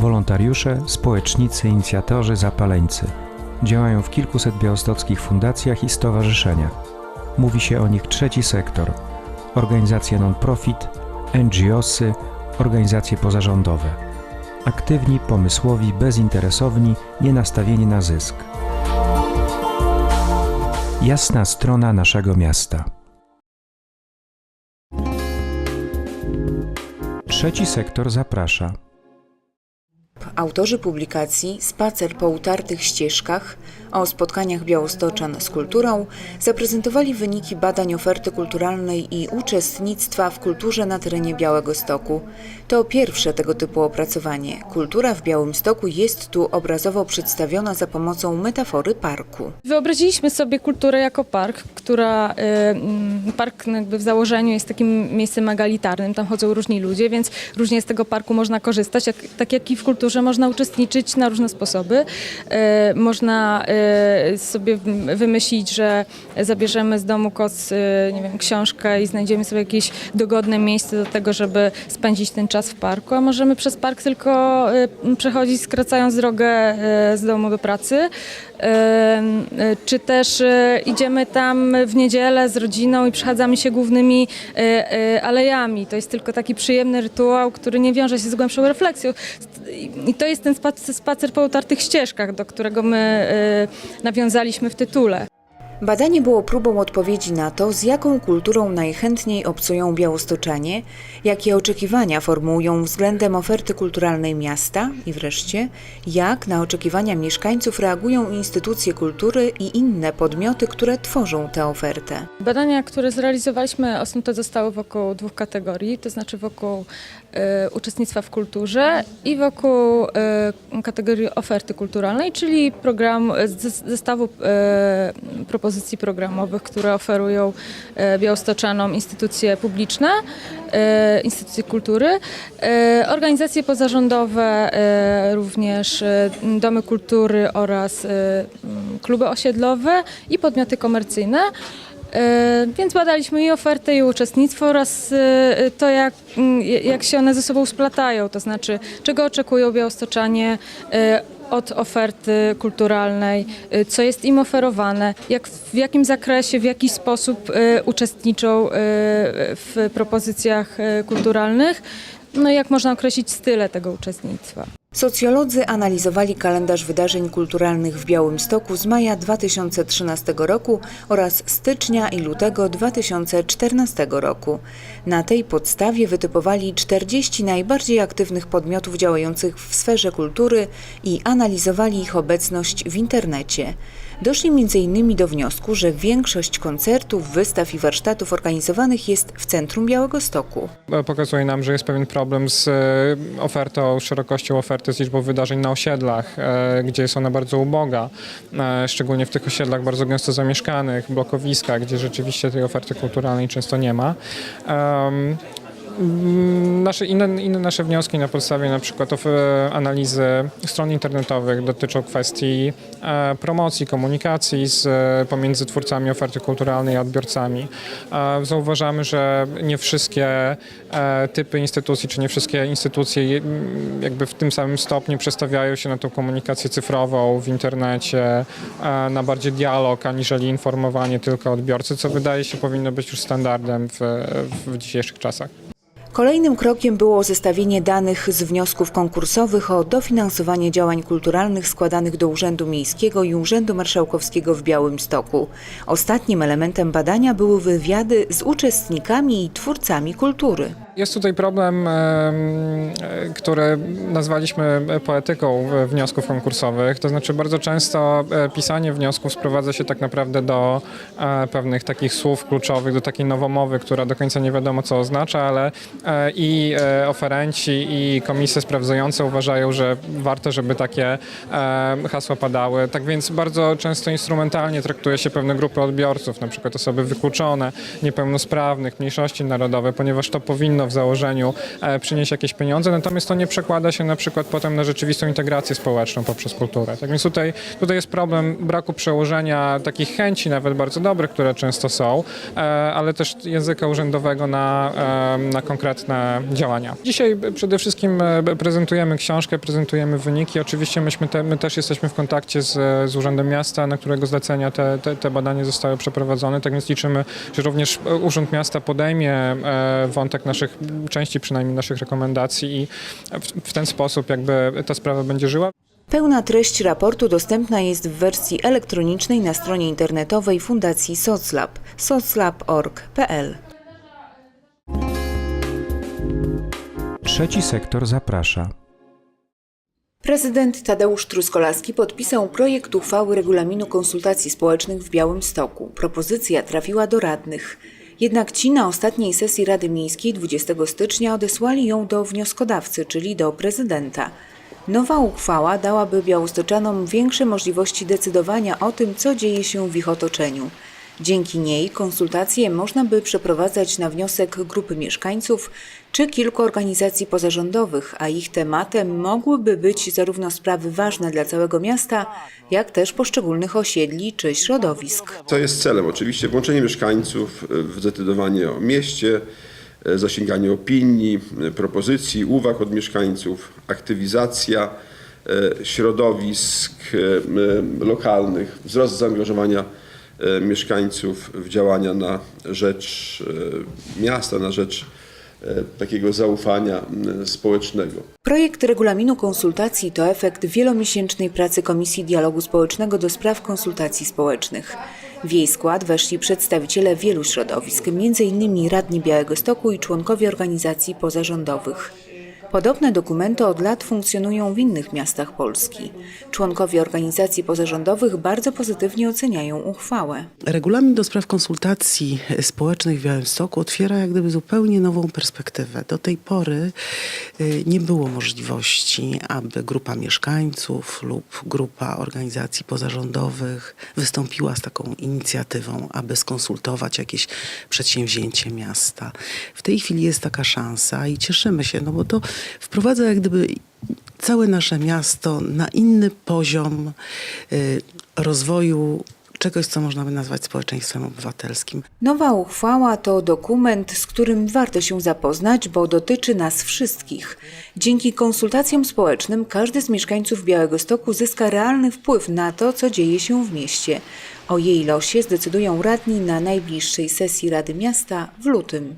Wolontariusze, społecznicy, inicjatorzy, zapaleńcy. Działają w kilkuset białostockich fundacjach i stowarzyszeniach. Mówi się o nich trzeci sektor. Organizacje non-profit, NGOsy, organizacje pozarządowe. Aktywni, pomysłowi, bezinteresowni, nie nastawieni na zysk. Jasna strona naszego miasta. Trzeci sektor zaprasza. Autorzy publikacji Spacer po utartych ścieżkach o spotkaniach białostoczan z kulturą zaprezentowali wyniki badań oferty kulturalnej i uczestnictwa w kulturze na terenie Białego Stoku. To pierwsze tego typu opracowanie. Kultura w Białym Stoku jest tu obrazowo przedstawiona za pomocą metafory parku. Wyobraziliśmy sobie kulturę jako park, która y, park jakby w założeniu jest takim miejscem egalitarnym, tam chodzą różni ludzie, więc różnie z tego parku można korzystać, tak jak i w kulturze można uczestniczyć na różne sposoby. Y, można y, sobie wymyślić, że zabierzemy z domu koc, y, nie wiem, książkę i znajdziemy sobie jakieś dogodne miejsce do tego, żeby spędzić ten czas w parku, a możemy przez park tylko przechodzić, skracając drogę z domu do pracy. Czy też idziemy tam w niedzielę z rodziną i przechadzamy się głównymi alejami. To jest tylko taki przyjemny rytuał, który nie wiąże się z głębszą refleksją. I to jest ten spacer, po utartych ścieżkach, do którego my y, nawiązaliśmy w tytule. Badanie było próbą odpowiedzi na to, z jaką kulturą najchętniej obcują białostoczanie, jakie oczekiwania formułują względem oferty kulturalnej miasta i wreszcie, jak na oczekiwania mieszkańców reagują instytucje kultury i inne podmioty, które tworzą tę ofertę. Badania, które zrealizowaliśmy, osnute zostały wokół dwóch kategorii, to znaczy wokół e, uczestnictwa w kulturze i wokół e, kategorii oferty kulturalnej, czyli program, zestawu e, propozycji programowych, które oferują e, białostoczanom instytucje publiczne, e, instytucje kultury, e, organizacje pozarządowe, również domy kultury oraz kluby osiedlowe i podmioty komercyjne. Więc badaliśmy i ofertę, i uczestnictwo oraz to, jak, jak się one ze sobą splatają, to znaczy czego oczekują białostoczanie od oferty kulturalnej, e, co jest im oferowane, jak, w jakim zakresie, w jaki sposób e, uczestniczą e, w propozycjach kulturalnych, no i jak można określić style tego uczestnictwa. Sociolodzy analizowali kalendarz wydarzeń kulturalnych w Białymstoku z maja 2013 roku oraz stycznia i lutego 2014 roku. Na tej podstawie wytypowali 40 najbardziej aktywnych podmiotów działających w sferze kultury i analizowali ich obecność w internecie. Doszli m.in. do wniosku, że większość koncertów, wystaw i warsztatów organizowanych jest w centrum Białegostoku. pokazuje nam, że jest pewien problem z e, ofertą, szerokością oferty, z liczbą wydarzeń na osiedlach, e, gdzie jest ona bardzo uboga, e, szczególnie w tych osiedlach bardzo gęsto zamieszkanych, blokowiskach, gdzie rzeczywiście tej oferty kulturalnej często nie ma. Mm, Nasze, inne, inne nasze wnioski na podstawie na przykład e, analizy stron internetowych dotyczą kwestii e, promocji, komunikacji z, e, pomiędzy twórcami oferty kulturalnej a odbiorcami. Zauważamy, że nie wszystkie typy instytucji, czy nie wszystkie instytucje je- m, jakby w tym samym stopniu przestawiają się na tą komunikację cyfrową w internecie, na bardziej dialog, aniżeli informowanie tylko odbiorcy, co wydaje się powinno być już standardem w, w dzisiejszych czasach. Kolejnym krokiem było zestawienie danych z wniosków konkursowych o dofinansowanie działań kulturalnych składanych do Urzędu Miejskiego i Urzędu Marszałkowskiego w Białymstoku. Ostatnim elementem badania były wywiady z uczestnikami i twórcami kultury. Jest tutaj problem, em, e, który nazwaliśmy poetyką wniosków konkursowych. To znaczy bardzo często e, pisanie wniosków sprowadza się tak naprawdę do e, pewnych takich słów kluczowych, do takiej nowomowy, która do końca nie wiadomo co oznacza, ale i oferenci i komisje sprawdzające uważają, że warto, żeby takie hasła padały. Tak więc bardzo często instrumentalnie traktuje się pewne grupy odbiorców, na przykład osoby wykluczone, niepełnosprawnych, mniejszości narodowe, ponieważ to powinno w założeniu e, przynieść jakieś pieniądze, natomiast to nie przekłada się na przykład potem na rzeczywistą integrację społeczną poprzez kulturę. Tak więc tutaj, tutaj jest problem braku przełożenia takich chęci, nawet bardzo dobrych, które często są, e, ale też języka urzędowego na, e, na konkretne działania. Dzisiaj przede wszystkim prezentujemy książkę, prezentujemy wyniki. Oczywiście myśmy te, my też jesteśmy w kontakcie z, z Urzędem Miasta, na którego zlecenia te, te, te badania zostały przeprowadzone, tak więc liczymy, że również Urząd Miasta podejmie wątek naszych, części przynajmniej naszych rekomendacji i w, w ten sposób jakby ta sprawa będzie żyła. Pełna treść raportu dostępna jest w wersji elektronicznej na stronie internetowej Fundacji SocLab soclab.org.pl. Trzeci sektor zaprasza. Prezydent Tadeusz Truskolaski podpisał projekt uchwały regulaminu konsultacji społecznych w Białymstoku. Propozycja trafiła do radnych. Jednak ci na ostatniej sesji Rady Miejskiej 20 stycznia odesłali ją do wnioskodawcy, czyli do prezydenta. Nowa uchwała dałaby białostoczanom większe możliwości decydowania o tym, co dzieje się w ich otoczeniu. Dzięki niej konsultacje można by przeprowadzać na wniosek grupy mieszkańców czy kilku organizacji pozarządowych, a ich tematem mogłyby być zarówno sprawy ważne dla całego miasta, jak też poszczególnych osiedli czy środowisk. Co jest celem? Oczywiście włączenie mieszkańców w decydowanie o mieście, e, zasięganie opinii, e, propozycji, uwag od mieszkańców, aktywizacja e, środowisk lokalnych, wzrost zaangażowania mieszkańców w działania na rzecz e, miasta, na rzecz e, takiego zaufania społecznego. Projekt regulaminu konsultacji to efekt wielomiesięcznej pracy Komisji Dialogu Społecznego do spraw konsultacji społecznych. W jej skład weszli przedstawiciele wielu środowisk, m.in. radni Białegostoku i członkowie organizacji pozarządowych. Podobne dokumenty od lat funkcjonują w innych miastach Polski. Członkowie organizacji pozarządowych bardzo pozytywnie oceniają uchwałę. Regulamin do spraw konsultacji społecznych w Białymstoku otwiera jak gdyby zupełnie nową perspektywę. Do tej pory y, nie było możliwości, aby grupa mieszkańców lub grupa organizacji pozarządowych wystąpiła z taką inicjatywą, aby skonsultować jakieś przedsięwzięcie miasta. W tej chwili jest taka szansa i cieszymy się, no bo to wprowadza jak gdyby całe nasze miasto na inny poziom y, rozwoju czegoś, co można by nazwać społeczeństwem obywatelskim. Nowa uchwała to dokument, z którym warto się zapoznać, bo dotyczy nas wszystkich. Dzięki konsultacjom społecznym każdy z mieszkańców Białegostoku zyska realny wpływ na to, co dzieje się w mieście. O jej losie zdecydują radni na najbliższej sesji Rady Miasta w lutym.